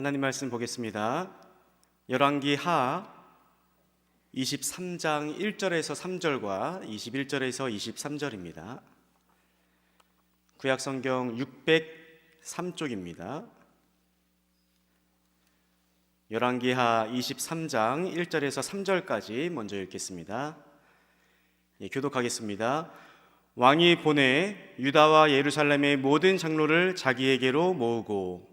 하나님 말씀 보겠습니다. 열왕기 하 23장 1절에서 3절과 21절에서 23절입니다. 구약 성경 603쪽입니다. 열왕기하 23장 1절에서 3절까지 먼저 읽겠습니다. 예, 교독하겠습니다. 왕이 보내 유다와 예루살렘의 모든 장로를 자기에게로 모으고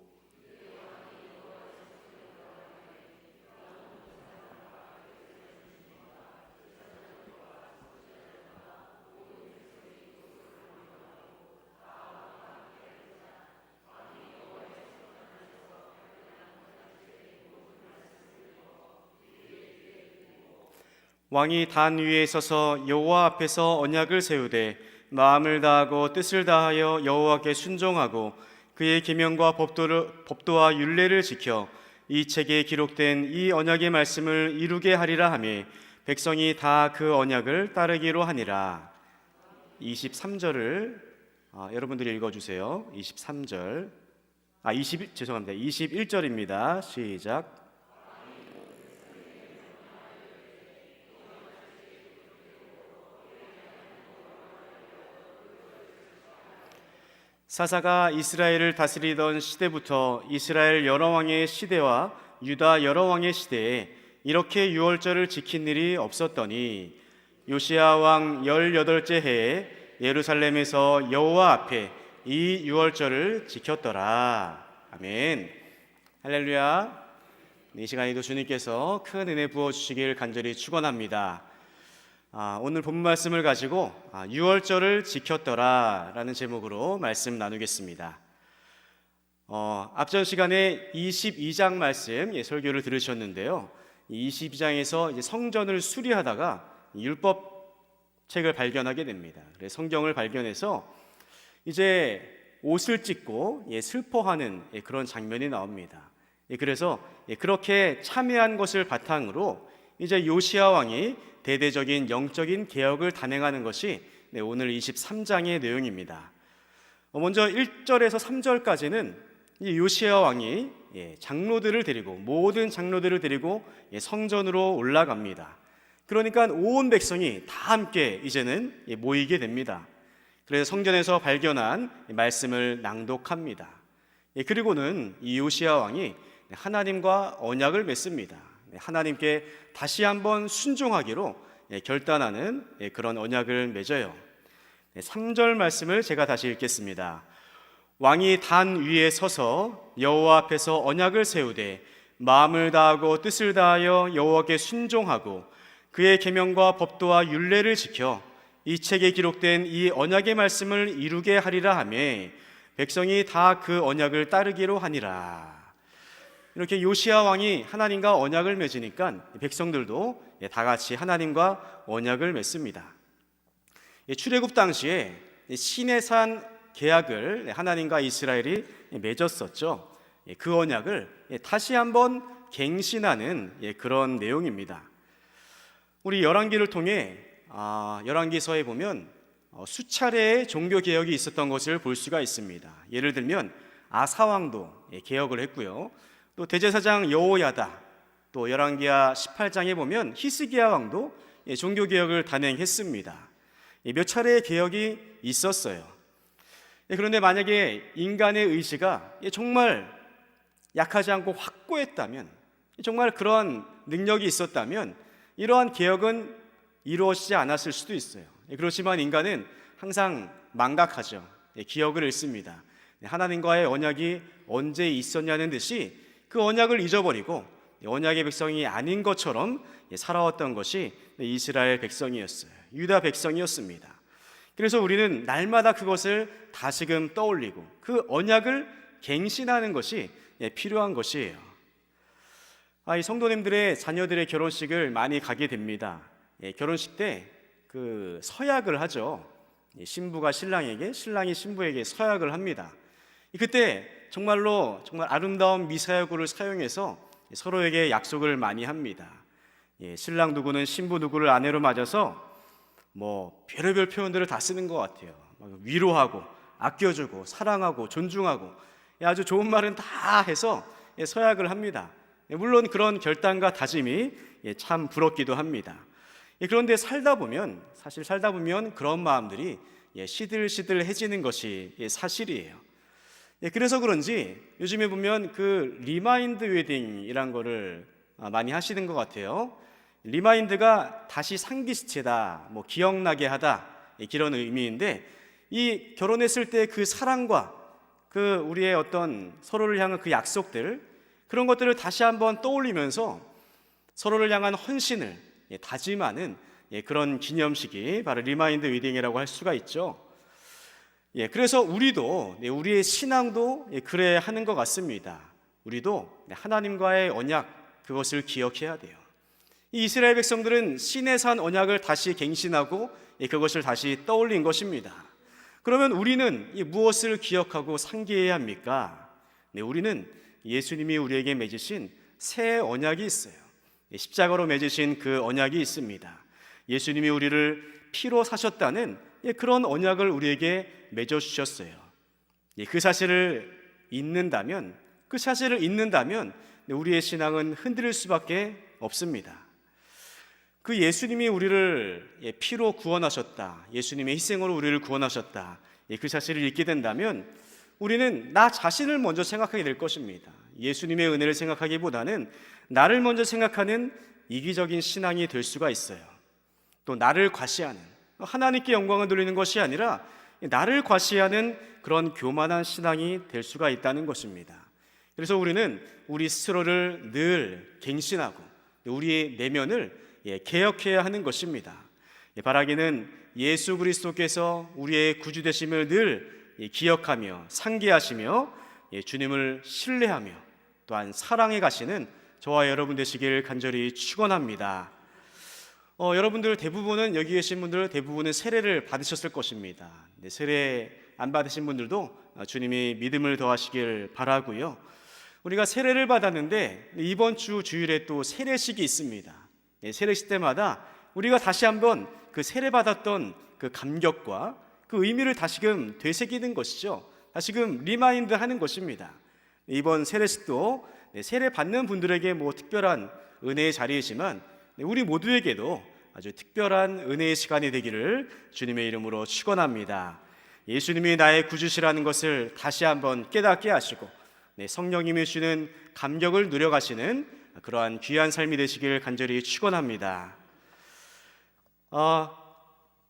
왕이 단 위에 서서 여호와 앞에서 언약을 세우되 마음을 다하고 뜻을 다하여 여호와께 순종하고 그의 계명과 법도를, 법도와 율례를 지켜 이 책에 기록된 이 언약의 말씀을 이루게 하리라 하며 백성이 다 그 언약을 따르기로 하니라. 23절을 아, 여러분들이 읽어 주세요. 23절. 아, 20 죄송합니다. 21절입니다. 시작. 사사가 이스라엘을 다스리던 시대부터 이스라엘 여러 왕의 시대와 유다 여러 왕의 시대에 이렇게 유월절을 지킨 일이 없었더니 요시야 왕 18째 해에 예루살렘에서 여호와 앞에 이 유월절을 지켰더라. 아멘. 할렐루야. 이 시간에도 주님께서 큰 은혜 부어 주시길 간절히 축원합니다. 아, 오늘 본 말씀을 가지고 아, 6월절을 지켰더라라는 제목으로 말씀 나누겠습니다. 어, 앞전 시간에 22장 말씀 예, 설교를 들으셨는데요. 이 22장에서 이제 성전을 수리하다가 율법 책을 발견하게 됩니다. 그래서 성경을 발견해서 이제 옷을 찢고 예, 슬퍼하는 예, 그런 장면이 나옵니다. 예, 그래서 예, 그렇게 참여한 것을 바탕으로 이제 요시아 왕이 대대적인 영적인 개혁을 단행하는 것이 네, 오늘 23장의 내용입니다. 어, 먼저 1절에서 3절까지는 요시아 왕이 예, 장로들을 데리고 모든 장로들을 데리고 예, 성전으로 올라갑니다. 그러니까 온 백성이 다 함께 이제는 예, 모이게 됩니다. 그래서 성전에서 발견한 말씀을 낭독합니다. 그리고는 이 요시아 왕이 하나님과 언약을 맺습니다. 하나님께 다시 한번 순종하기로 예, 결단하는 예, 그런 언약을 맺어요. 3절 말씀을 제가 다시 읽겠습니다. 왕이 단 위에 서서 여호와 앞에서 언약을 세우되 마음을 다하고 뜻을 다하여 여호와께 순종하고 그의 계명과 법도와 율례를 지켜 이 책에 기록된 이 언약의 말씀을 이루게 하리라 하며 백성이 다 그 언약을 따르기로 하니라. 이렇게 요시아 왕이 하나님과 언약을 맺으니까 백성들도 다 같이 하나님과 언약을 맺습니다. 출애굽 당시에 시내산 계약을 하나님과 이스라엘이 맺었었죠. 그 언약을 다시 한번 갱신하는 그런 내용입니다. 우리 열왕기를 통해 아, 열왕기서에 보면 어, 수차례의 종교 개혁이 있었던 것을 볼 수가 있습니다. 예를 들면 아사 왕도 개혁을 했고요. 또 대제사장 여호야다 또 열왕기하 18장에 보면 히스기야 왕도 예, 종교 개혁을 단행했습니다. 예, 몇 차례의 개혁이 있었어요. 예, 그런데 만약에 인간의 의지가 정말 약하지 않고 확고했다면 정말 그런 능력이 있었다면 이러한 개혁은 이루어지지 않았을 수도 있어요. 그렇지만 인간은 항상 망각하죠. 기억을 잃습니다. 하나님과의 언약이 언제 있었냐는 듯이 그 언약을 잊어버리고 언약의 백성이 아닌 것처럼 살아왔던 것이 이스라엘 백성이었어요. 유다 백성이었습니다. 그래서 우리는 날마다 그것을 다시금 떠올리고 그 언약을 갱신하는 것이 필요한 것이에요. 아, 이 성도님들의 자녀들의 결혼식을 많이 가게 됩니다. 예, 결혼식 때 그 서약을 하죠. 신부가 신랑에게, 신랑이 신부에게 서약을 합니다. 그때 정말로 정말 아름다운 미사여구를 사용해서 서로에게 약속을 많이 합니다. 예, 신랑 누구는 신부 누구를 아내로 맞아서 뭐 별의별 표현들을 다 쓰는 것 같아요. 위로하고 아껴주고 사랑하고 존중하고 예, 아주 좋은 말은 다 해서 예, 서약을 합니다. 예, 물론 그런 결단과 다짐이 예, 참 부럽기도 합니다. 예, 그런데 살다 보면 사실 살다 보면 그런 마음들이 예, 시들시들해지는 것이 예, 사실이에요. 예, 그래서 그런지 요즘에 보면 그 리마인드 웨딩이란 거를 아, 많이 하시는 것 같아요. 리마인드가 다시 상기시체다, 뭐 기억나게 하다 예, 그런 의미인데 이 결혼했을 때 그 사랑과 그 우리의 어떤 서로를 향한 그 약속들 그런 것들을 다시 한번 떠올리면서 서로를 향한 헌신을 예, 다짐하는 예, 그런 기념식이 바로 리마인드 웨딩이라고 할 수가 있죠. 예, 그래서 우리도 네, 우리의 신앙도 예, 그래야 하는 것 같습니다. 우리도 네, 하나님과의 언약 그것을 기억해야 돼요. 이 이스라엘 백성들은 신의 산 언약을 다시 갱신하고 예, 그것을 다시 떠올린 것입니다. 그러면 우리는 이 무엇을 기억하고 상기해야 합니까? 네, 우리는 예수님이 우리에게 맺으신 새 언약이 있어요. 예, 십자가로 맺으신 그 언약이 있습니다. 예수님이 우리를 피로 사셨다는 예, 그런 언약을 우리에게 맺어 주셨어요. 예, 그 사실을 잊는다면 그 사실을 잊는다면 네, 우리의 신앙은 흔들릴 수밖에 없습니다. 그 예수님이 우리를 예, 피로 구원하셨다. 예수님의 희생으로 우리를 구원하셨다. 예, 그 사실을 잊게 된다면 우리는 나 자신을 먼저 생각하게 될 것입니다. 예수님의 은혜를 생각하기보다는 나를 먼저 생각하는 이기적인 신앙이 될 수가 있어요. 또 나를 과시하는 하나님께 영광을 돌리는 것이 아니라 나를 과시하는 그런 교만한 신앙이 될 수가 있다는 것입니다. 그래서 우리는 우리 스스로를 늘 갱신하고 우리의 내면을 예, 개혁해야 하는 것입니다. 예, 바라기는 예수 그리스도께서 우리의 구주 되심을 늘 예, 기억하며 상기하시며 예, 주님을 신뢰하며 또한 사랑해 가시는 저와 여러분 되시길 간절히 축원합니다. 어, 여러분들 대부분은 여기 계신 분들 대부분은 세례를 받으셨을 것입니다. 네, 세례 안 받으신 분들도 어, 주님이 믿음을 더하시길 바라고요. 우리가 세례를 받았는데 이번 주 주일에 또 세례식이 있습니다. 네, 세례식 때마다 우리가 다시 한번 그 세례 받았던 그 감격과 그 의미를 다시금 되새기는 것이죠. 다시금 리마인드 하는 것입니다. 이번 세례식도 네, 세례 받는 분들에게 뭐 특별한 은혜의 자리이지만 네, 우리 모두에게도 아주 특별한 은혜의 시간이 되기를 주님의 이름으로 축원합니다. 예수님이 나의 구주시라는 것을 다시 한번 깨닫게 하시고 네, 성령님이 주는 감격을 누려가시는 그러한 귀한 삶이 되시길 간절히 축원합니다. 어,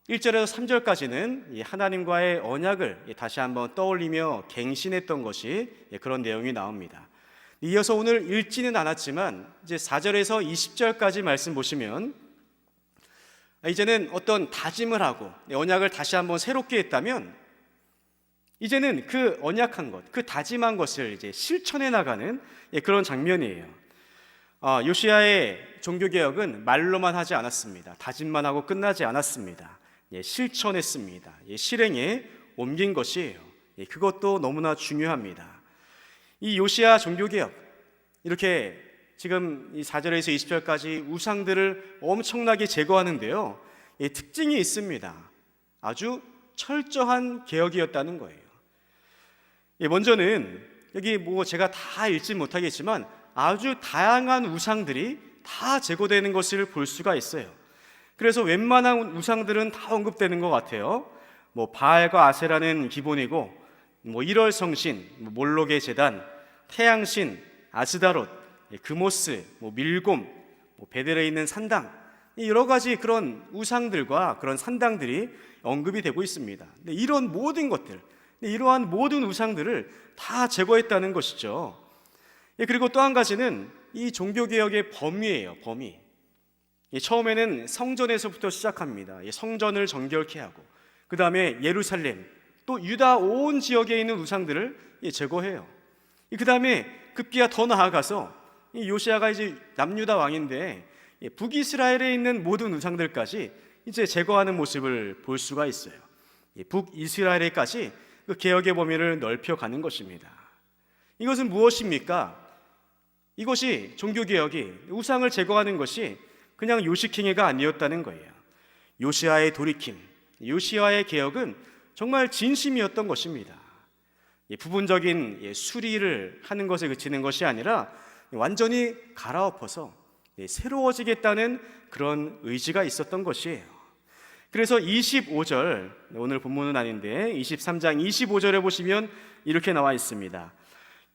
1절에서 3절까지는 하나님과의 언약을 다시 한번 떠올리며 갱신했던 것이 그런 내용이 나옵니다. 이어서 오늘 읽지는 않았지만 이제 4절에서 20절까지 말씀 보시면 이제는 어떤 다짐을 하고 언약을 다시 한번 새롭게 했다면 이제는 그 언약한 것, 그 다짐한 것을 이제 실천해 나가는 그런 장면이에요. 아, 요시아의 종교 개혁은 말로만 하지 않았습니다. 다짐만 하고 끝나지 않았습니다. 예, 실천했습니다. 예, 실행에 옮긴 것이에요. 예, 그것도 너무나 중요합니다. 이 요시아 종교 개혁 이렇게 지금 이 4절에서 20절까지 우상들을 엄청나게 제거하는데요. 예, 특징이 있습니다. 아주 철저한 개혁이었다는 거예요. 예, 먼저는 여기 뭐 제가 다 읽지 못하겠지만 아주 다양한 우상들이 다 제거되는 것을 볼 수가 있어요. 그래서 웬만한 우상들은 다 언급되는 것 같아요. 뭐 바알과 아세라는 기본이고 뭐 1월 성신, 뭐 몰록의 재단, 태양신, 아스다롯, 예, 금오스, 뭐 밀곰, 뭐 베델에 있는 산당 여러 가지 그런 우상들과 그런 산당들이 언급이 되고 있습니다. 이런 모든 것들, 이러한 모든 우상들을 다 제거했다는 것이죠. 예, 그리고 또 한 가지는 이 종교개혁의 범위예요, 범위. 예, 처음에는 성전에서부터 시작합니다. 예, 성전을 정결케 하고, 그 다음에 예루살렘, 또 유다 온 지역에 있는 우상들을 제거해요. 그 다음에 급기야 더 나아가서 요시아가 이제 남유다 왕인데 북이스라엘에 있는 모든 우상들까지 이제 제거하는 모습을 볼 수가 있어요. 북이스라엘에까지 그 개혁의 범위를 넓혀가는 것입니다. 이것은 무엇입니까? 이것이 종교개혁이 우상을 제거하는 것이 그냥 요식행위가 아니었다는 거예요. 요시아의 돌이킴, 요시아의 개혁은 정말 진심이었던 것입니다. 예, 부분적인 예, 수리를 하는 것에 그치는 것이 아니라 완전히 갈아엎어서 예, 새로워지겠다는 그런 의지가 있었던 것이에요. 그래서 25절 오늘 본문은 아닌데 23장 25절에 보시면 이렇게 나와 있습니다.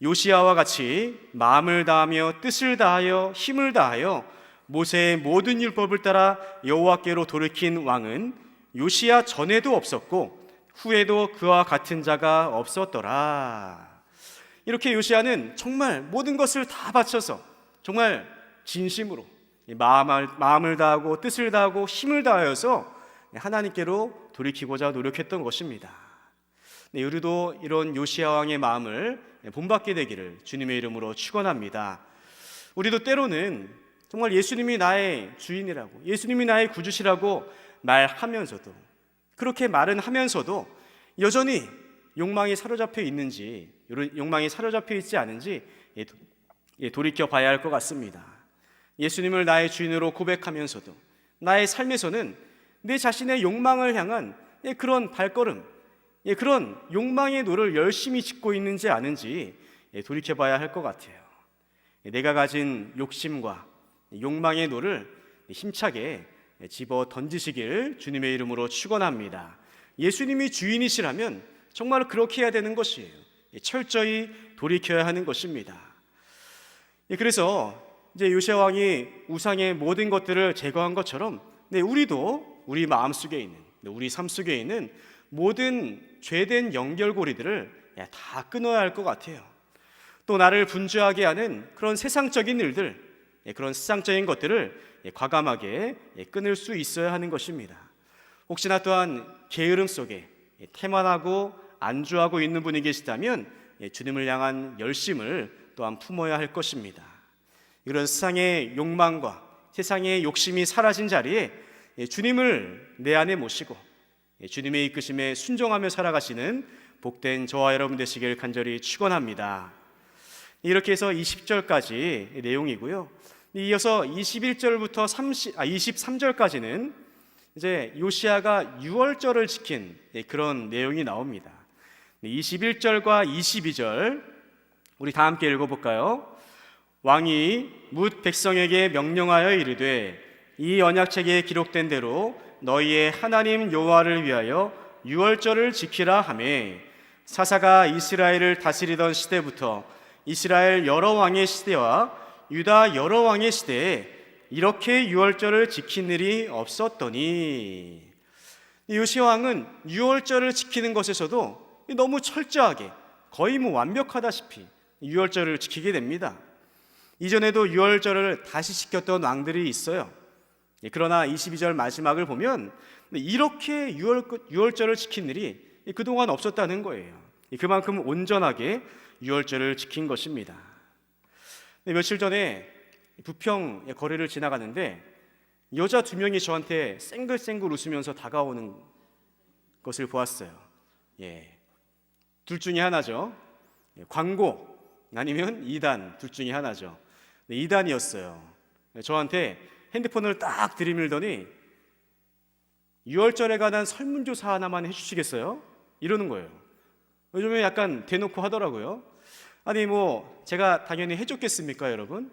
요시아와 같이 마음을 다하며 뜻을 다하여 힘을 다하여 모세의 모든 율법을 따라 여호와께로 돌이킨 왕은 요시아 전에도 없었고 후에도 그와 같은 자가 없었더라. 이렇게 요시아는 정말 모든 것을 다 바쳐서 정말 진심으로 마음을, 마음을 다하고 뜻을 다하고 힘을 다하여서 하나님께로 돌이키고자 노력했던 것입니다. 네, 우리도 이런 요시아 왕의 마음을 본받게 되기를 주님의 이름으로 축원합니다. 우리도 때로는 정말 예수님이 나의 주인이라고 예수님이 나의 구주시라고 말하면서도 그렇게 말은 하면서도 여전히 욕망이 사로잡혀 있는지 욕망이 사로잡혀 있지 않은지 예, 도- 예, 돌이켜 봐야 할 것 같습니다. 예수님을 나의 주인으로 고백하면서도 나의 삶에서는 내 자신의 욕망을 향한 예, 그런 발걸음, 예, 그런 욕망의 노를 열심히 짓고 있는지 아는지 예, 돌이켜 봐야 할 것 같아요. 예, 내가 가진 욕심과 욕망의 노를 힘차게 집어 던지시길 주님의 이름으로 축원합니다. 예수님이 주인이시라면 정말 그렇게 해야 되는 것이에요. 철저히 돌이켜야 하는 것입니다. 예, 그래서 이제 요시아 왕이 우상의 모든 것들을 제거한 것처럼 네, 우리도 우리 마음 속에 있는 네, 우리 삶 속에 있는 모든 죄된 연결고리들을 예, 다 끊어야 할 것 같아요. 또 나를 분주하게 하는 그런 세상적인 일들, 예, 그런 세상적인 것들을 예, 과감하게 예, 끊을 수 있어야 하는 것입니다. 혹시나 또한 게으름 속에 예, 태만하고 안주하고 있는 분이 계시다면 예, 주님을 향한 열심을 또한 품어야 할 것입니다. 이런 세상의 욕망과 세상의 욕심이 사라진 자리에 예, 주님을 내 안에 모시고 예, 주님의 이끄심에 순종하며 살아가시는 복된 저와 여러분 되시길 간절히 축원합니다. 이렇게 해서 20절까지 내용이고요. 이어서 21절부터 30, 아, 23절까지는 이제 요시아가 6월절을 지킨 예, 그런 내용이 나옵니다. 21절과 22절 우리 다 함께 읽어볼까요? 왕이 뭇 백성에게 명령하여 이르되 이 언약책에 기록된 대로 너희의 하나님 여호와를 위하여 유월절을 지키라 하매 사사가 이스라엘을 다스리던 시대부터 이스라엘 여러 왕의 시대와 유다 여러 왕의 시대에 이렇게 유월절을 지킨 일이 없었더니 요시아 왕은 유월절을 지키는 것에서도 너무 철저하게 거의 뭐 완벽하다시피 유월절을 지키게 됩니다. 이전에도 유월절을 다시 지켰던 왕들이 있어요. 예, 그러나 22절 마지막을 보면 이렇게 유월, 유월절을 지킨 일이 그동안 없었다는 거예요. 그만큼 온전하게 유월절을 지킨 것입니다. 네, 며칠 전에 부평 거리를 지나가는데 여자 두 명이 저한테 쌩글쌩글 웃으면서 다가오는 것을 보았어요. 예. 둘 중에 하나죠. 예, 광고 아니면 이단 둘 중에 하나죠. 네, 이단이었어요. 네, 저한테 핸드폰을 딱 들이밀더니 6월절에 관한 설문조사 하나만 해주시겠어요? 이러는 거예요. 요즘에 약간 대놓고 하더라고요. 아니 뭐 제가 당연히 해줬겠습니까, 여러분?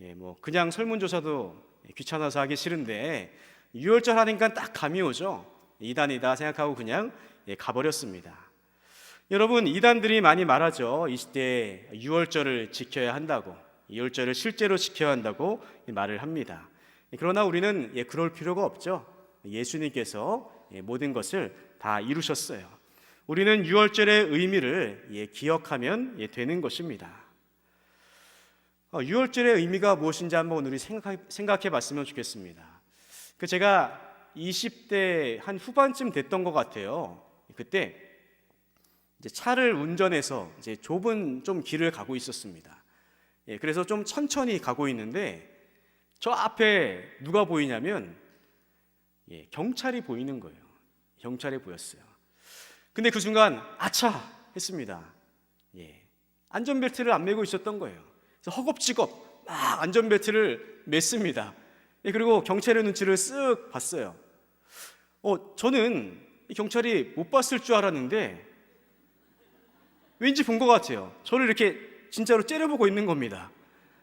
예, 뭐 그냥 설문조사도 귀찮아서 하기 싫은데 6월절 하니까 딱 감이 오죠. 이단이다 생각하고 그냥 예, 가버렸습니다. 여러분 이단들이 많이 말하죠. 이 시대에 6월절을 지켜야 한다고, 2월절을 실제로 지켜야 한다고 말을 합니다. 그러나 우리는 예, 그럴 필요가 없죠. 예수님께서 예, 모든 것을 다 이루셨어요. 우리는 6월절의 의미를 예, 기억하면 예, 되는 것입니다. 어, 6월절의 의미가 무엇인지 한번 우리 생각해, 생각 해 봤으면 좋겠습니다. 그 제가 20대 한 후반쯤 됐던 것 같아요. 그때 차를 운전해서 이제 좁은 좀 길을 가고 있었습니다. 예, 그래서 좀 천천히 가고 있는데 저 앞에 누가 보이냐면 예, 경찰이 보이는 거예요. 경찰이 보였어요. 근데 그 순간 아차 했습니다. 예, 안전벨트를 안 매고 있었던 거예요. 그래서 허겁지겁 막 안전벨트를 맸습니다. 예, 그리고 경찰의 눈치를 쓱 봤어요. 어, 저는 이 경찰이 못 봤을 줄 알았는데 왠지 본 것 같아요. 저를 이렇게 진짜로 째려보고 있는 겁니다.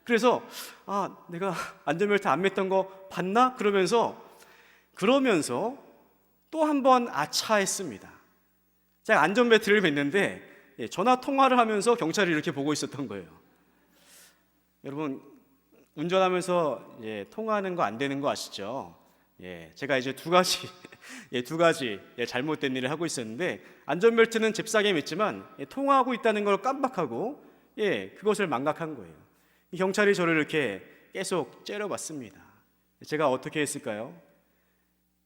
그래서 아 내가 안전벨트 안 맸던 거 봤나? 그러면서 그러면서 또 한 번 아차했습니다. 제가 안전벨트를 맸는데 예, 전화 통화를 하면서 경찰이 이렇게 보고 있었던 거예요. 여러분 운전하면서 예, 통화하는 거 안 되는 거 아시죠? 예, 제가 이제 두 가지 예, 두 가지 예, 잘못된 일을 하고 있었는데 안전벨트는 잽싸게 맸지만 예, 통화하고 있다는 걸 깜빡하고 예, 그것을 망각한 거예요. 이 경찰이 저를 이렇게 계속 째려봤습니다. 제가 어떻게 했을까요?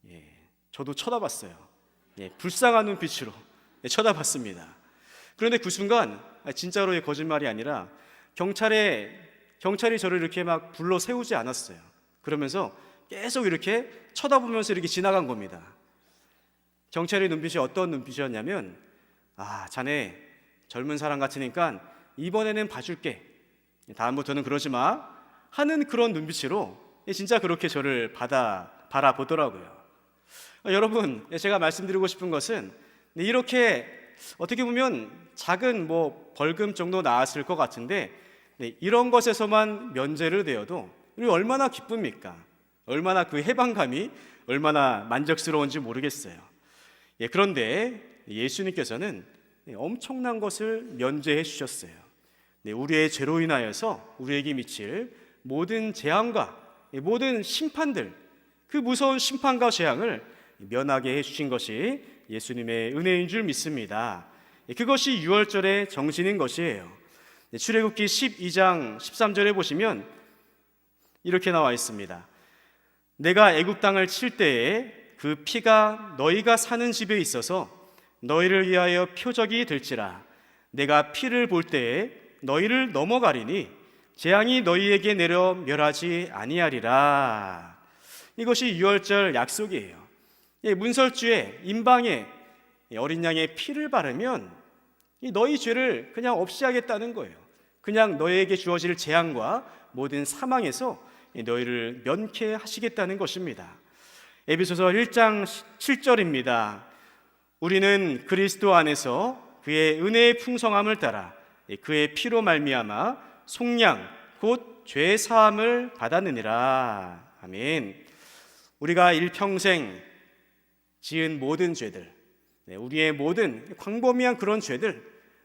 예, 저도 쳐다봤어요. 예, 불쌍한 눈빛으로 예, 쳐다봤습니다. 그런데 그 순간 아, 진짜로의 거짓말이 아니라 경찰에 경찰이 저를 이렇게 막 불러 세우지 않았어요. 그러면서 계속 이렇게 쳐다보면서 이렇게 지나간 겁니다. 경찰의 눈빛이 어떤 눈빛이었냐면 아 자네 젊은 사람 같으니까 이번에는 봐줄게. 다음부터는 그러지 마. 하는 그런 눈빛으로 진짜 그렇게 저를 받아 바라보더라고요. 어, 여러분, 제가 말씀드리고 싶은 것은 이렇게 어떻게 보면 작은 뭐 벌금 정도 나왔을 것 같은데 네, 이런 것에서만 면제를 되어도 우리 얼마나 기쁩니까? 얼마나 그 해방감이 얼마나 만족스러운지 모르겠어요. 예, 그런데 예수님께서는 네, 엄청난 것을 면제해 주셨어요. 네, 우리의 죄로 인하여서 우리에게 미칠 모든 재앙과 예, 모든 심판들, 그 무서운 심판과 재앙을 면하게 해 주신 것이 예수님의 은혜인 줄 믿습니다. 예, 그것이 유월절의 정신인 것이에요. 네, 출애굽기 12장 13절에 보시면 이렇게 나와 있습니다. 내가 애굽 땅을 칠 때에 그 피가 너희가 사는 집에 있어서 너희를 위하여 표적이 될지라 내가 피를 볼 때에 너희를 넘어가리니 재앙이 너희에게 내려 멸하지 아니하리라. 이것이 유월절 약속이에요. 예, 문설주에 임방에 어린 양의 피를 바르면 이 너희 죄를 그냥 없이 하겠다는 거예요. 그냥 너희에게 주어질 재앙과 모든 사망에서 너희를 면케하시겠다는 것입니다. 에베소서 1장 7절입니다. 우리는 그리스도 안에서 그의 은혜의 풍성함을 따라 그의 피로 말미암아 속량 곧 죄 사함을 받았느니라. 아멘. 우리가 일평생 지은 모든 죄들, 네, 우리의 모든 광범위한 그런 죄들,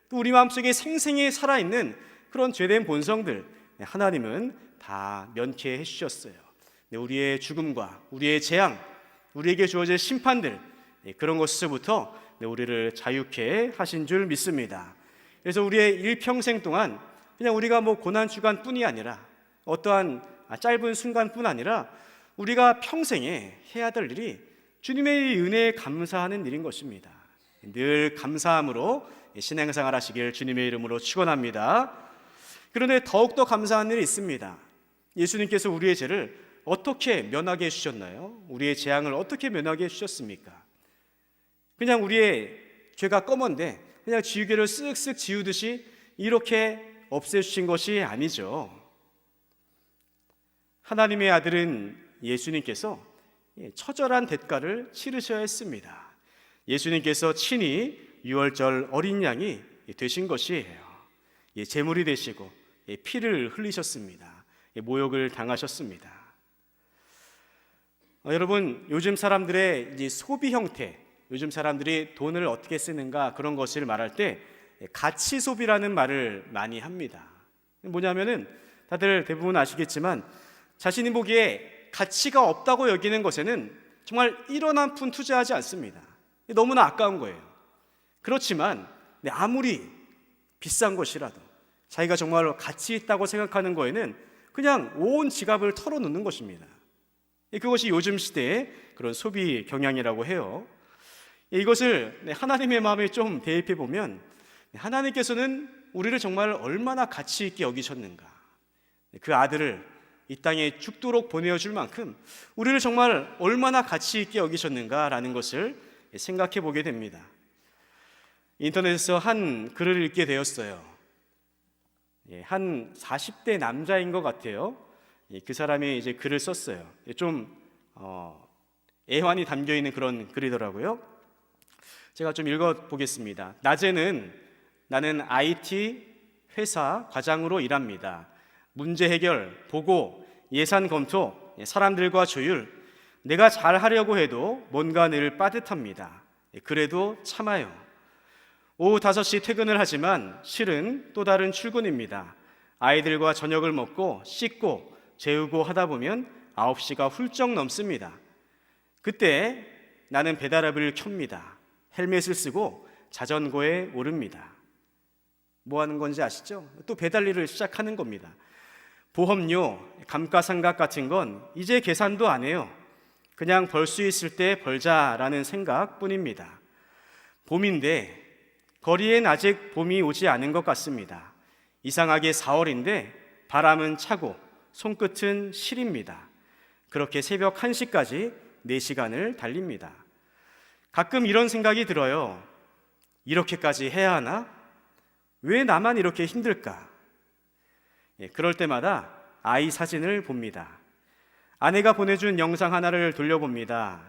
또 우리 마음속에 생생히 살아있는 그런 죄된 본성들, 네, 하나님은 다 면케해 주셨어요. 네, 우리의 죽음과 우리의 재앙, 우리에게 주어질 심판들, 그런 것으로부터 우리를 자유케 하신 줄 믿습니다. 그래서 우리의 일평생 동안 그냥 우리가 뭐 고난 주간뿐이 아니라 어떠한 짧은 순간뿐 아니라 우리가 평생에 해야 될 일이 주님의 은혜에 감사하는 일인 것입니다. 늘 감사함으로 신앙생활 하시길 주님의 이름으로 축원합니다. 그런데 더욱더 감사한 일이 있습니다. 예수님께서 우리의 죄를 어떻게 면하게 해주셨나요? 우리의 재앙을 어떻게 면하게 해주셨습니까? 그냥 우리의 죄가 검은데 그냥 지우개를 쓱쓱 지우듯이 이렇게 없애주신 것이 아니죠. 하나님의 아들은 예수님께서 처절한 대가를 치르셔야 했습니다. 예수님께서 친히 유월절 어린 양이 되신 것이에요. 제물이 되시고 피를 흘리셨습니다. 모욕을 당하셨습니다. 어, 여러분 요즘 사람들의 소비 형태, 요즘 사람들이 돈을 어떻게 쓰는가 그런 것을 말할 때 가치 소비라는 말을 많이 합니다. 뭐냐면은 다들 대부분 아시겠지만 자신이 보기에 가치가 없다고 여기는 것에는 정말 1원 한 푼 투자하지 않습니다. 너무나 아까운 거예요. 그렇지만 아무리 비싼 것이라도 자기가 정말 가치 있다고 생각하는 거에는 그냥 온 지갑을 털어놓는 것입니다. 그것이 요즘 시대의 그런 소비 경향이라고 해요. 이것을 하나님의 마음에 좀 대입해 보면 하나님께서는 우리를 정말 얼마나 가치 있게 여기셨는가. 그 아들을 이 땅에 죽도록 보내줄 만큼 우리를 정말 얼마나 가치 있게 여기셨는가라는 것을 생각해 보게 됩니다. 인터넷에서 한 글을 읽게 되었어요. 예, 한 40대 남자인 것 같아요. 예, 그 사람이 이제 글을 썼어요. 예, 좀 어, 애환이 담겨 있는 그런 글이더라고요. 제가 좀 읽어 보겠습니다. 낮에는 나는 IT 회사 과장으로 일합니다. 문제 해결, 보고, 예산 검토, 예, 사람들과 조율. 내가 잘 하려고 해도 뭔가 늘 빠듯합니다. 예, 그래도 참아요. 오후 5시 퇴근을 하지만 실은 또 다른 출근입니다. 아이들과 저녁을 먹고 씻고 재우고 하다 보면 9시가 훌쩍 넘습니다. 그때 나는 배달앱을 켭니다. 헬멧을 쓰고 자전거에 오릅니다. 뭐 하는 건지 아시죠? 또 배달 일을 시작하는 겁니다. 보험료, 감가상각 같은 건 이제 계산도 안 해요. 그냥 벌 수 있을 때 벌자라는 생각 뿐입니다. 봄인데 거리엔 아직 봄이 오지 않은 것 같습니다. 이상하게 4월인데 바람은 차고 손끝은 시립니다. 그렇게 새벽 1시까지 4시간을 달립니다. 가끔 이런 생각이 들어요. 이렇게까지 해야 하나? 왜 나만 이렇게 힘들까? 예, 그럴 때마다 아이 사진을 봅니다. 아내가 보내준 영상 하나를 돌려봅니다.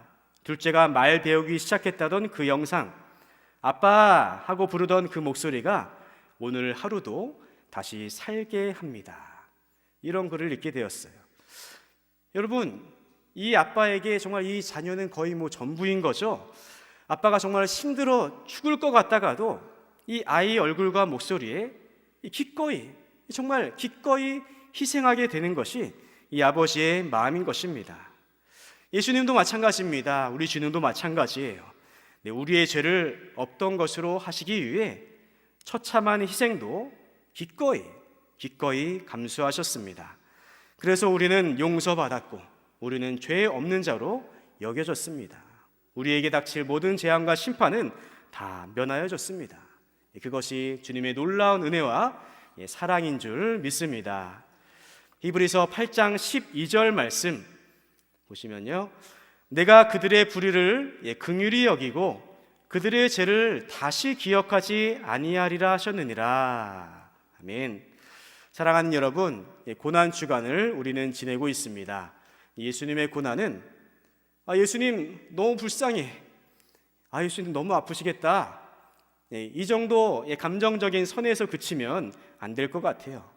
둘째가 말 배우기 시작했다던 그 영상. 아빠 하고 부르던 그 목소리가 오늘 하루도 다시 살게 합니다. 이런 글을 읽게 되었어요. 여러분, 이 아빠에게 정말 이 자녀는 거의 뭐 전부인 거죠. 아빠가 정말 힘들어 죽을 것 같다가도 이 아이 얼굴과 목소리에 이 기꺼이 정말 기꺼이 희생하게 되는 것이 이 아버지의 마음인 것입니다. 예수님도 마찬가지입니다. 우리 주님도 마찬가지예요. 네, 우리의 죄를 없던 것으로 하시기 위해 처참한 희생도 기꺼이 기꺼이 감수하셨습니다. 그래서 우리는 용서받았고 우리는 죄 없는 자로 여겨졌습니다. 우리에게 닥칠 모든 재앙과 심판은 다 면하여졌습니다. 그것이 주님의 놀라운 은혜와 예, 사랑인 줄 믿습니다. 히브리서 8장 12절 말씀 보시면요. 내가 그들의 불의를 예, 긍휼히 여기고 그들의 죄를 다시 기억하지 아니하리라 하셨느니라. 아멘. 사랑하는 여러분, 예, 고난 주간을 우리는 지내고 있습니다. 예수님의 고난은 아, 예수님 너무 불쌍해. 아, 예수님 너무 아프시겠다. 예, 이 정도 예, 감정적인 선에서 그치면 안 될 것 같아요.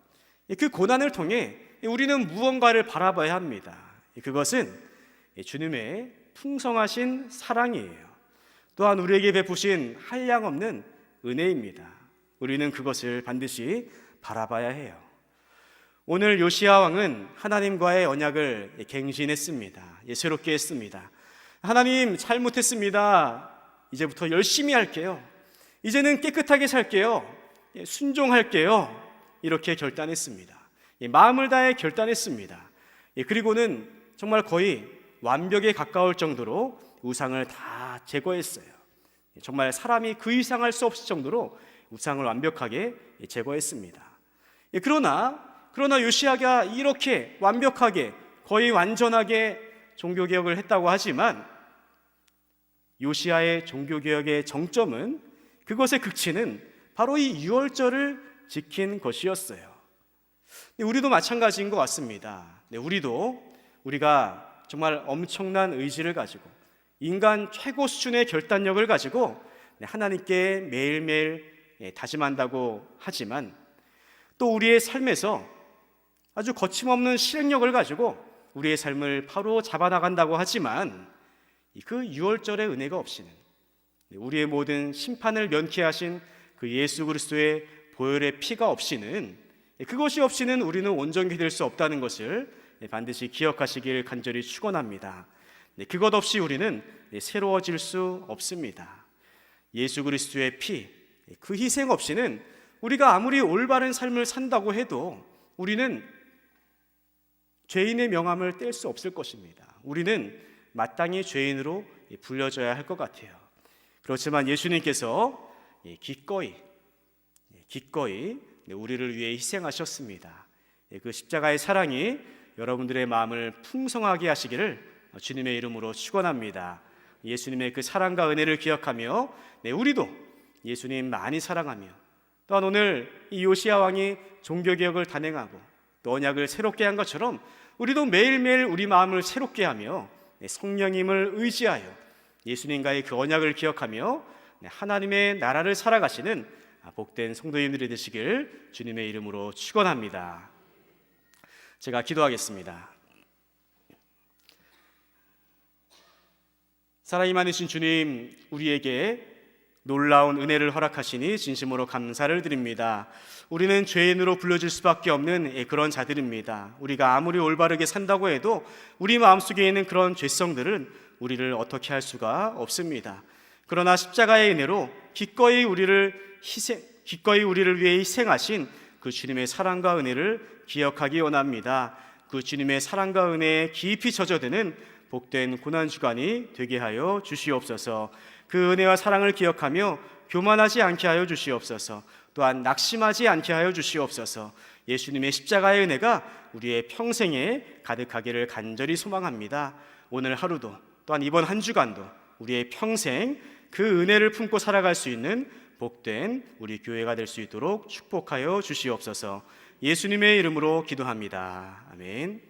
예, 그 고난을 통해 우리는 무언가를 바라봐야 합니다. 그것은 주님의 풍성하신 사랑이에요. 또한 우리에게 베푸신 한량없는 은혜입니다. 우리는 그것을 반드시 바라봐야 해요. 오늘 요시아 왕은 하나님과의 언약을 갱신했습니다. 예, 새롭게 했습니다. 하나님 잘못했습니다. 이제부터 열심히 할게요. 이제는 깨끗하게 살게요. 예, 순종할게요. 이렇게 결단했습니다. 예, 마음을 다해 결단했습니다. 예, 그리고는 정말 거의 완벽에 가까울 정도로 우상을 다 제거했어요. 예, 정말 사람이 그 이상 할 수 없을 정도로 우상을 완벽하게 제거했습니다. 그러나 그러나 요시아가 이렇게 완벽하게 거의 완전하게 종교 개혁을 했다고 하지만 요시아의 종교 개혁의 정점은 그것의 극치는 바로 이 유월절을 지킨 것이었어요. 우리도 마찬가지인 것 같습니다. 네, 우리도 우리가 정말 엄청난 의지를 가지고 인간 최고 수준의 결단력을 가지고 네, 하나님께 매일매일 예, 다짐한다고 하지만 또 우리의 삶에서 아주 거침없는 실행력을 가지고 우리의 삶을 바로 잡아나간다고 하지만 그 유월절의 은혜가 없이는 네, 우리의 모든 심판을 면케하신 그 예수 그리스도의 보혈의 피가 없이는 그것이 없이는 우리는 온전히 될 수 없다는 것을 반드시 기억하시길 간절히 축원합니다. 네, 그것 없이 우리는 새로워질 수 없습니다. 예수 그리스도의 피, 그 희생 없이는 우리가 아무리 올바른 삶을 산다고 해도 우리는 죄인의 명함을 뗄 수 없을 것입니다. 우리는 마땅히 죄인으로 불려져야 할 것 같아요. 그렇지만 예수님께서 기꺼이 기꺼이 우리를 위해 희생하셨습니다. 그 십자가의 사랑이 여러분들의 마음을 풍성하게 하시기를 주님의 이름으로 축원합니다. 예수님의 그 사랑과 은혜를 기억하며 네, 우리도 예수님 많이 사랑하며 또한 오늘 이 요시아 왕이 종교 개혁을 단행하고 또 언약을 새롭게 한 것처럼 우리도 매일매일 우리 마음을 새롭게 하며 네, 성령님을 의지하여 예수님과의 그 언약을 기억하며 네, 하나님의 나라를 살아가시는 복된 성도님들이 되시길 주님의 이름으로 축원합니다. 제가 기도하겠습니다. 사랑이 많으신 주님, 우리에게 놀라운 은혜를 허락하시니 진심으로 감사를 드립니다. 우리는 죄인으로 불려질 수밖에 없는 예, 그런 자들입니다. 우리가 아무리 올바르게 산다고 해도 우리 마음속에 있는 그런 죄성들은 우리를 어떻게 할 수가 없습니다. 그러나 십자가의 은혜로 기꺼이 우리를 희생, 기꺼이 우리를 위해 희생하신 그 주님의 사랑과 은혜를 기억하기 원합니다. 그 주님의 사랑과 은혜에 깊이 젖어드는 복된 고난 주간이 되게 하여 주시옵소서. 그 은혜와 사랑을 기억하며 교만하지 않게 하여 주시옵소서. 또한 낙심하지 않게 하여 주시옵소서. 예수님의 십자가의 은혜가 우리의 평생에 가득하기를 간절히 소망합니다. 오늘 하루도 또한 이번 한 주간도 우리의 평생 그 은혜를 품고 살아갈 수 있는 복된 우리 교회가 될 수 있도록 축복하여 주시옵소서. 예수님의 이름으로 기도합니다. 아멘.